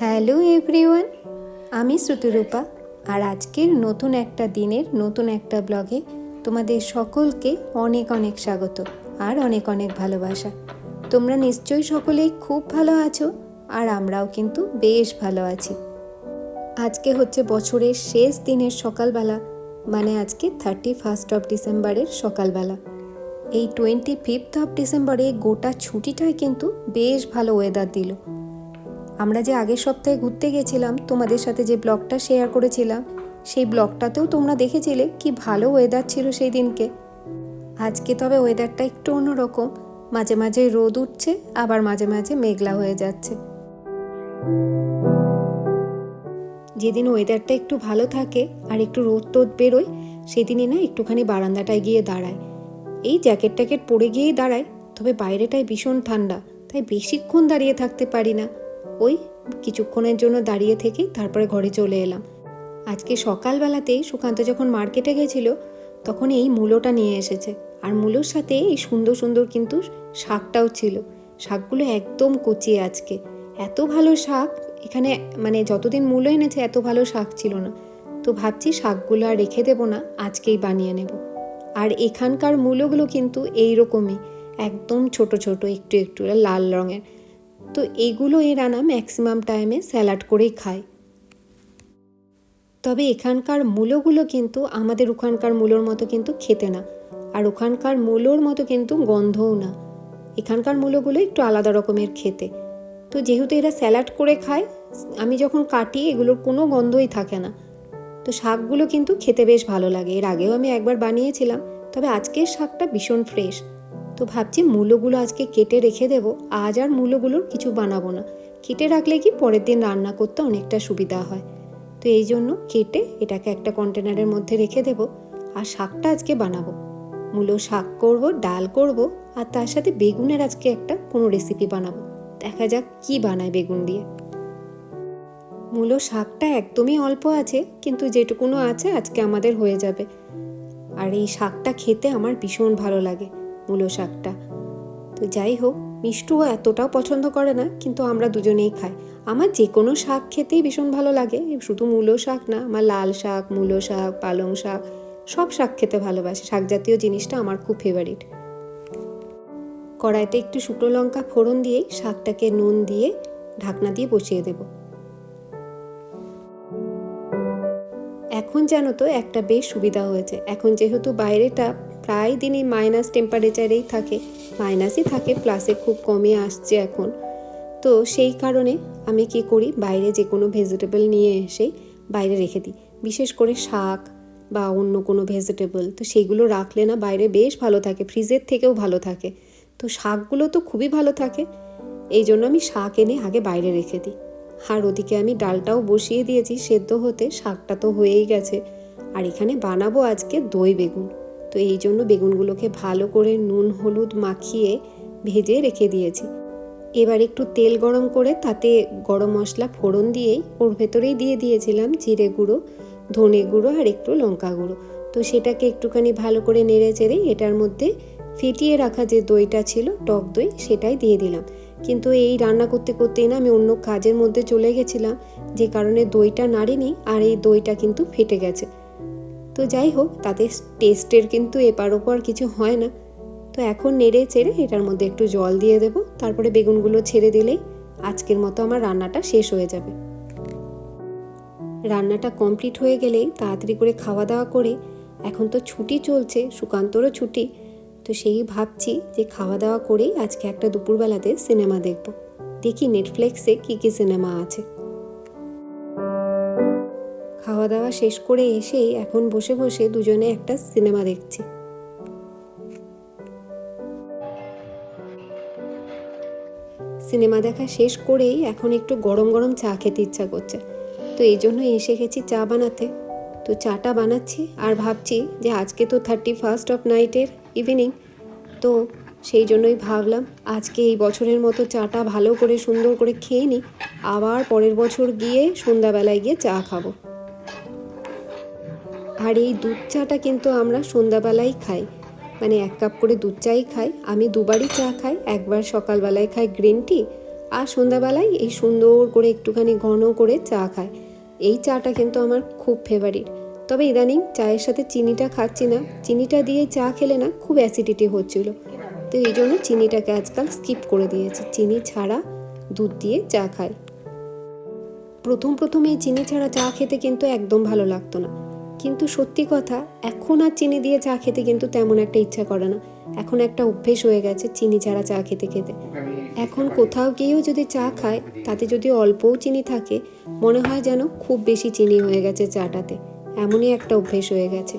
Hello everyone, আমি শ্রুতিরূপা আর আজকের নতুন একটা দিনের নতুন একটা ব্লগে তোমাদের সকলকে অনেক অনেক স্বাগত আর অনেক অনেক ভালোবাসা। তোমরা নিশ্চয়ই সকলেই খুব ভালো আছো আর আমরাও কিন্তু বেশ ভালো আছি। আজকে হচ্ছে বছরের শেষ দিনের সকালবেলা মানে আজকে থার্টি ফার্স্ট অফ ডিসেম্বরের সকালবেলা। এই টোয়েন্টি ফিফথ অফ ডিসেম্বরে গোটা ছুটিটাই কিন্তু বেশ ভালো ওয়েদার দিল। আমরা যে আগের সপ্তাহে ঘুরতে গেছিলাম, তোমাদের সাথে যে ব্লগটা শেয়ার করেছিলাম, সেই ব্লগটাতেও তোমরা দেখেছিলে কি ভালো ওয়েদার ছিল সেই দিনকে। আজকে তবে ওয়েদারটা একটু অন্যরকম, মাঝে মাঝে রোদ উঠছে, আবার মাঝে মাঝে মেঘলা হয়ে যাচ্ছে। যেদিন ওয়েদারটা একটু ভালো থাকে আর একটু রোদ টোদ বেরোয়, সেদিনই না একটুখানি বারান্দাটায় গিয়ে দাঁড়ায়। এই জ্যাকেট ট্যাকেট পরে গিয়েই দাঁড়ায়, তবে বাইরেটায় ভীষণ ঠান্ডা, তাই বেশিক্ষণ দাঁড়িয়ে থাকতে পারি না। ওই কিছুক্ষণের জন্য দাঁড়িয়ে থেকেই তারপরে ঘরে চলে এলাম। আজকে সকালবেলাতেই সুকান্ত যখন মার্কেটে গেছিল, তখন এই মূলোটা নিয়ে এসেছে। আর মূলোর সাথে এই সুন্দর সুন্দর কিন্তু শাকটাও ছিল। শাকগুলো একদম কচি আজকে। এত ভালো শাক, এখানে মানে যতদিন মূলো এনেছে, এত ভালো শাক ছিল না। তো ভাবছি শাকগুলো আর রেখে দেবো না, আজকেই বানিয়ে নেব। আর এখানকার মূলোগুলো কিন্তু এই রকমই একদম ছোট ছোট, একটু একটু, লাল রঙের। তো এগুলো এরা না ম্যাক্সিমাম টাইমে স্যালাড করেই খায়। তবে এখানকার মূলোগুলো কিন্তু আমাদের ওখানকার মূলোর মতো কিন্তু খেতে না। আর ওখানকার মূলোর মতো কিন্তু গন্ধও না। এখানকার মূলোগুলো একটু আলাদা রকমের খেতে। তো যেহেতু এরা স্যালাড করে খায়, আমি যখন কাটি এগুলোর কোনো গন্ধই থাকে না। তো শাকগুলো কিন্তু খেতে বেশ ভালো লাগে। এর আগেও আমি একবার বানিয়েছিলাম। তবে আজকের শাকটা ভীষণ ফ্রেশ তো ভাবছি মূলোগুলো আজকে কেটে রেখে দেব। আজ আর মূলোগুলোর কিছু বানাবো না। কেটে রাখলে কি পরের দিন রান্না করতে অনেকটা সুবিধা হয়। তো এই জন্য কেটে এটাকে একটা কন্টেনারের মধ্যে রেখে দেব আর শাকটা আজকে বানাবো। মূলো শাক করব, ডাল করব আর তার সাথে বেগুনের আজকে একটা কোনো রেসিপি বানাবো। দেখা যাক কি বানায় বেগুন দিয়ে। মূলো শাকটা একদমই অল্প আছে, কিন্তু যেটুকুনো আছে আজকে আমাদের হয়ে যাবে। আর এই শাকটা খেতে আমার ভীষণ ভালো লাগে। মূলো শাকটা। তো যাই হোক, মিষ্টুও এতটাও পছন্দ করে না, কিন্তু আমরা দুজনেই খাই। আমার যে কোনো শাক খেতেই ভীষণ ভালো লাগে। শুধু মূলো শাক না, আমার লাল শাক, মূলো শাক, পালং শাক, সব শাক খেতে ভালোবাসি। শাক জাতীয় জিনিসটা আমার খুব ফেভারিট কড়াইতে একটু শুকনো লঙ্কা ফোড়ন দিয়েই শাকটাকে নুন দিয়ে ঢাকনা দিয়ে বসিয়ে দেব। এখন জানো তো একটা বেশ সুবিধা হয়েছে। এখন যেহেতু বাইরেটা প্রায় দিনই মাইনাস টেম্পারেচারেই থাকে। মাইনাসই থাকে, প্লাসে খুব কমে আসছে এখন। তো সেই কারণে আমি কি করি, বাইরে যে কোনো ভেজিটেবল নিয়ে এসে বাইরে রেখে দিই। বিশেষ করে শাক বা অন্য কোনো ভেজিটেবল, তো সেইগুলো রাখলে না বাইরে বেশ ভালো থাকে, ফ্রিজের থেকেও ভালো থাকে। তো শাকগুলো তো খুবই ভালো থাকে, এই জন্য আমি শাক এনে আগে বাইরে রেখে দিই। আর ওদিকে আমি ডালটাও বসিয়ে দিয়েছি, সেদ্ধ হতে, শাকটা তো হয়েই গেছে। আর এখানে বানাবো আজকে দই বেগুন। তো এই জন্য বেগুনগুলোকে ভালো করে নুন, হলুদ মাখিয়ে ভেজে রেখে দিয়েছি। এবার একটু তেল গরম করে তাতে গরম মশলা, ফোড়ন দিয়েই ওর ভেতরেই দিয়ে দিয়েছিলাম জিরে গুঁড়ো, ধনে গুঁড়ো আর একটু লঙ্কা গুঁড়ো। তো সেটাকে একটুখানি ভালো করে নেড়ে চেড়ে এটার মধ্যে ফেটিয়ে রাখা যে দইটা ছিল, টক দই, সেটাই দিয়ে দিলাম। কিন্তু এই রান্না করতে করতেই না আমি অন্য কাজের মধ্যে চলে গেছিলাম, যে কারণে দইটা নাড়েনি আর এই দইটা কিন্তু ফেটে গেছে। তো যাই হোক, তাতে টেস্টের কিন্তু এপার ওপর কিছু হয় না। তো এখন নেড়ে চেড়ে এটার মধ্যে একটু জল দিয়ে দেব, তারপরে বেগুনগুলো ছেড়ে দিলেই আজকের মতো আমার রান্নাটা শেষ হয়ে যাবে। রান্নাটা কমপ্লিট হয়ে গেলেই তাড়াতাড়ি করে খাওয়া দাওয়া করে, এখন তো ছুটি চলছে, সুকান্তরও ছুটি, তো সেই ভাবছি যে খাওয়া দাওয়া করেই আজকে একটা দুপুরবেলাতে সিনেমা দেখব। দেখি নেটফ্লিক্সে কী কী সিনেমা আছে। খাওয়া দাওয়া শেষ করে এসেই এখন বসে বসে দুজনে একটা সিনেমা দেখছি। সিনেমা দেখা শেষ করেই এখন একটু গরম গরম চা খেতে ইচ্ছা করছে। তো এই জন্য এসে গেছি চা বানাতে। তো চাটা বানাচ্ছি আর ভাবছি যে আজকে তো থার্টি ফার্স্ট অফ নাইটের ইভিনিং তো সেই জন্যই ভাবলাম আজকে এই বছরের মতো চাটা ভালো করে সুন্দর করে খেয়ে নিই আবার পরের বছর গিয়ে সন্ধ্যাবেলায় গিয়ে চা খাব। আর এই দুধ চাটা কিন্তু আমরা সন্ধ্যাবেলায় খাই। মানে এক কাপ করে দুধ চাই খাই। আমি দুবারই চা খাই, একবার সকালবেলায় খাই গ্রিন টি, আর সন্ধ্যাবেলায় এই সুন্দর করে একটুখানি ঘন করে চা খায় এই চাটা কিন্তু আমার খুব ফেভারিট তবে ইদানিং চায়ের সাথে চিনিটা খাচ্ছি না। চিনিটা দিয়ে চা খেলে না খুব অ্যাসিডিটি হচ্ছিল। তো এই জন্য চিনিটাকে আজকাল স্কিপ করে দিয়েছি। চিনি ছাড়া দুধ দিয়ে চা খাই। প্রথম প্রথম এই চিনি ছাড়া চা খেতে কিন্তু একদম ভালো লাগতো না। কিন্তু সত্যি কথা, এখন আর চিনি দিয়ে চা খেতে কিন্তু তেমন একটা ইচ্ছা করে না। এখন একটা অভ্যেস হয়ে গেছে চিনি ছাড়া চা খেতে খেতে। এখন কোথাও গিয়েও যদি চা খায়, তাতে যদি অল্পও চিনি থাকে, মনে হয় যেন খুব বেশি চিনি হয়ে গেছে চাটাতে। এমনই একটা অভ্যেস হয়ে গেছে।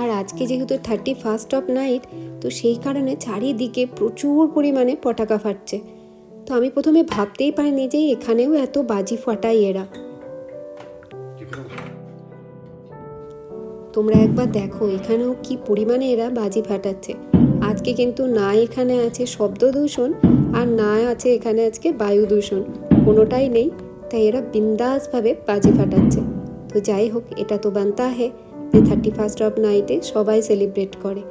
আর আজকে যেহেতু থার্টি ফার্স্ট অফ নাইট তো সেই কারণে চারিদিকে প্রচুর পরিমাণে পটাকা ফাটছে। তো আমি প্রথমে ভাবতেই পারিনি যে এখানেও এত বাজি ফাটাই এরা। তোমরা একবার দেখো, এখানেও কি পরিমাণে এরা বাজি ফাটাচ্ছে। আজকে কিন্তু না এখানে আছে শব্দ দূষণ, আর না আছে এখানে আজকে বায়ু দূষণ। কোনোটাই নেই, তাই এরা বিন্দাসভাবে বাজি ফাটাচ্ছে। তো যাই হোক, এটা তো বানতা হে যে থার্টি ফার্স্ট অফ নাইটে সবাই সেলিব্রেট করে।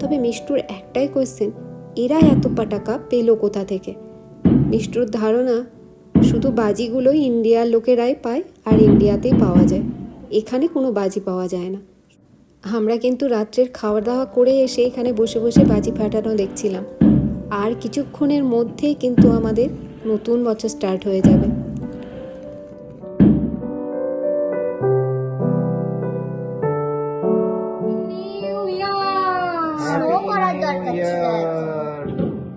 তবে মিষ্টুর একটাই কোয়েশ্চেন এরা এত পাটাকা পেল কোথা থেকে? মিষ্টুর ধারণা, শুধু বাজিগুলোই ইন্ডিয়ার লোকেরাই পায় আর ইন্ডিয়াতেই পাওয়া যায়। এখানে কোনো বাজি পাওয়া যায় না। আমরা কিন্তু রাত্রের খাওয়া দাওয়া করে এসে এখানে বসে বসে বাজি ফাটানো দেখছিলাম। আর কিছুক্ষণের মধ্যেই কিন্তু আমাদের নতুন বছর স্টার্ট হয়ে যাবে। নিউ ইয়ার ও করার দরকার ছিল।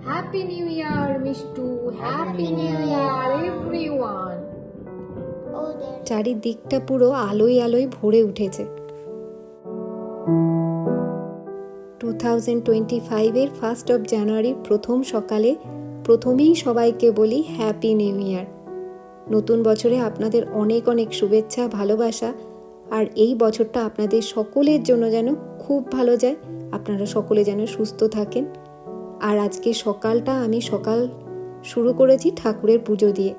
Happy new year Mishtu Happy New Year, everyone চারিদিকটা পুরো আলোয় আলোয় ভরে উঠেছে। টু থাউজেন্ড টোয়েন্টি ফাইভের ফার্স্ট অফ জানুয়ারির প্রথম সকালে প্রথমেই সবাইকে বলি হ্যাপি নিউ ইয়ার নতুন বছরে আপনাদের অনেক অনেক শুভেচ্ছা, ভালোবাসা, আর এই বছরটা আপনাদের সকলের জন্য যেন খুব ভালো যায়। আপনারা সকলে যেন সুস্থ থাকেন। আর আজকে সকালটা আমি সকাল শুরু করেছি ঠাকুরের পুজো দিয়ে।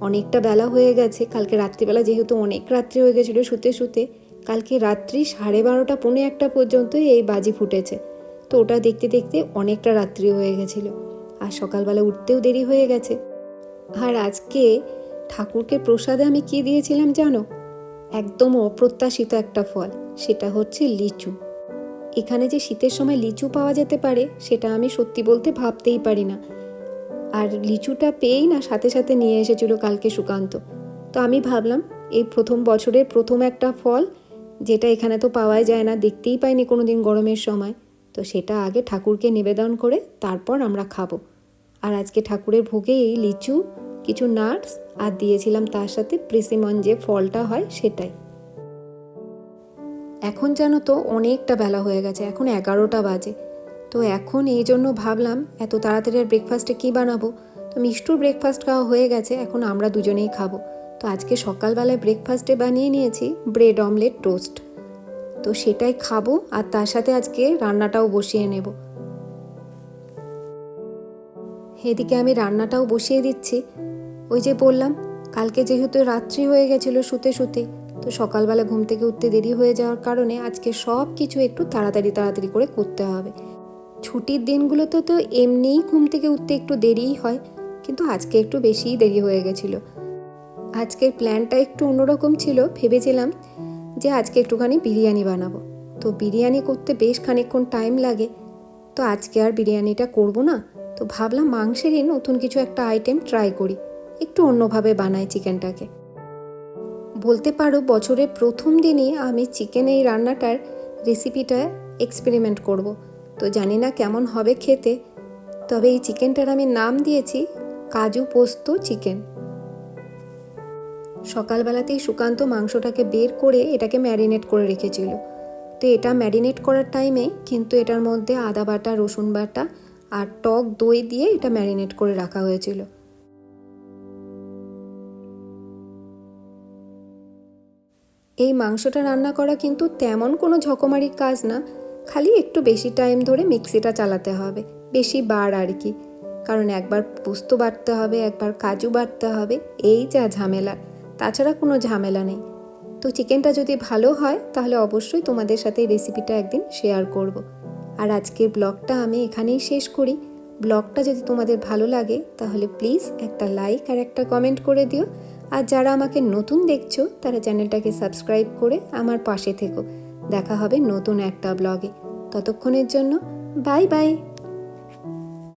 অনেকটা বেলা হয়ে গেছে, কালকে রাত্রিবেলা যেহেতু অনেক রাত্রি হয়ে গেছিল শুতে শুতে কালকে রাত্রি সাড়ে বারোটা, পৌনে একটা পর্যন্ত এই বাজি ফুটেছে। তো ওটা দেখতে দেখতে অনেকটা রাত্রি হয়ে গেছিল। আর সকালবেলা উঠতেও দেরি হয়ে গেছে। আর আজকে ঠাকুরকে প্রসাদে আমি কি দিয়েছিলাম জানো? একদম অপ্রত্যাশিত একটা ফল, সেটা হচ্ছে লিচু। এখানে যে শীতের সময় লিচু পাওয়া যেতে পারে, সেটা আমি সত্যি বলতে ভাবতেই পারি না। আর লিচুটা পেয়েই না সাথে সাথে নিয়ে এসেছিল কালকে সুকান্ত। তো আমি ভাবলাম, এই প্রথম বছরের প্রথম একটা ফল যেটা এখানে তো পাওয়াই যায় না, দেখতেই পাইনি কোনো দিন গরমের সময়। তো সেটা আগে ঠাকুরকে নিবেদন করে তারপর আমরা খাব। আর আজকে ঠাকুরের ভোগে এই লিচু, কিছু নাটস আর দিয়েছিলাম তার সাথে প্রিসিমন যে ফলটা হয় সেটাই। এখন জানো তো অনেকটা বেলা হয়ে গেছে, এখন এগারোটা বাজে। তো এখন এই জন্য ভাবলাম, এত তাড়াতাড়ি আর ব্রেকফাস্টে কী বানাবো? তো মিষ্টুর ব্রেকফাস্ট খাওয়া হয়ে গেছে, এখন আমরা দুজনেই খাব। তো আজকে সকালবেলায় ব্রেকফাস্টে বানিয়ে নিয়েছি ব্রেড অমলেট টোস্ট তো সেটাই খাব আর তার সাথে আজকে রান্নাটাও বসিয়ে নেব। এদিকে আমি রান্নাটাও বসিয়ে দিচ্ছি। ওই যে বললাম, কালকে যেহেতু রাত্রি হয়ে গেছিল শুতে শুতে, তো সকালবেলা ঘুম থেকে উঠতে দেরি হয়ে যাওয়ার কারণে আজকে সব কিছু একটু তাড়াতাড়ি তাড়াতাড়ি করে করতে হবে। ছুটির দিনগুলোতে তো এমনিই ঘুম থেকে উঠতে একটু দেরিই হয়, কিন্তু আজকে একটু বেশিই দেরি হয়ে গেছিল। আজকের প্ল্যানটা একটু অন্যরকম ছিল, ভেবেছিলাম যে আজকে একটুখানি বিরিয়ানি বানাবো। তো বিরিয়ানি করতে বেশ খানিকক্ষণ টাইম লাগে। তো আজকে আর বিরিয়ানিটা করব না। তো ভাবলাম মাংসেরই নতুন কিছু একটা আইটেম ট্রাই করি। একটু অন্যভাবে বানাই চিকেনটাকে বলতে পারো বছরের প্রথম দিনই আমি চিকেন এই রান্নাটার রেসিপিটা এক্সপেরিমেন্ট করব। তো জানি না কেমন হবে খেতে। তবে এই চিকেনটার আমি নাম দিয়েছি, কাজু পোস্ত চিকেন সকালবেলাতেই সুকান্ত মাংসটাকে বের করে এটাকে ম্যারিনেট করে রেখেছিল। তো এটা ম্যারিনেট করার টাইমে কিন্তু এটার মধ্যে আদা বাটা, রসুন বাটা আর টক দই দিয়ে এটা ম্যারিনেট করে রাখা হয়েছিল। এই মাংসটা রান্না করা কিন্তু তেমন কোনো ঝকমারি কাজ না, খালি একটু বেশি টাইম ধরে মিক্সিটা চালাতে হবে, বেশি বার আর কি। কারণ একবার পোস্ত বাটতে হবে, একবার কাজু বাটতে হবে, এই যা ঝামেলা। তাছাড়া কোনো ঝামেলা নেই। তো চিকেনটা যদি ভালো হয়, তাহলে অবশ্যই তোমাদের সাথে রেসিপিটা একদিন শেয়ার করব। আর আজকের ব্লগটা আমি এখানেই শেষ করি। ব্লগটা যদি তোমাদের ভালো লাগে, তাহলে প্লিজ একটা লাইক আর একটা কমেন্ট করে দিও। আর যারা আমাকে নতুন দেখছ, তারা চ্যানেলটাকে সাবস্ক্রাইব করে আমার পাশে থেকো। দেখা হবে নতুন একটা ব্লগে ততক্ষণের জন্য বাই বাই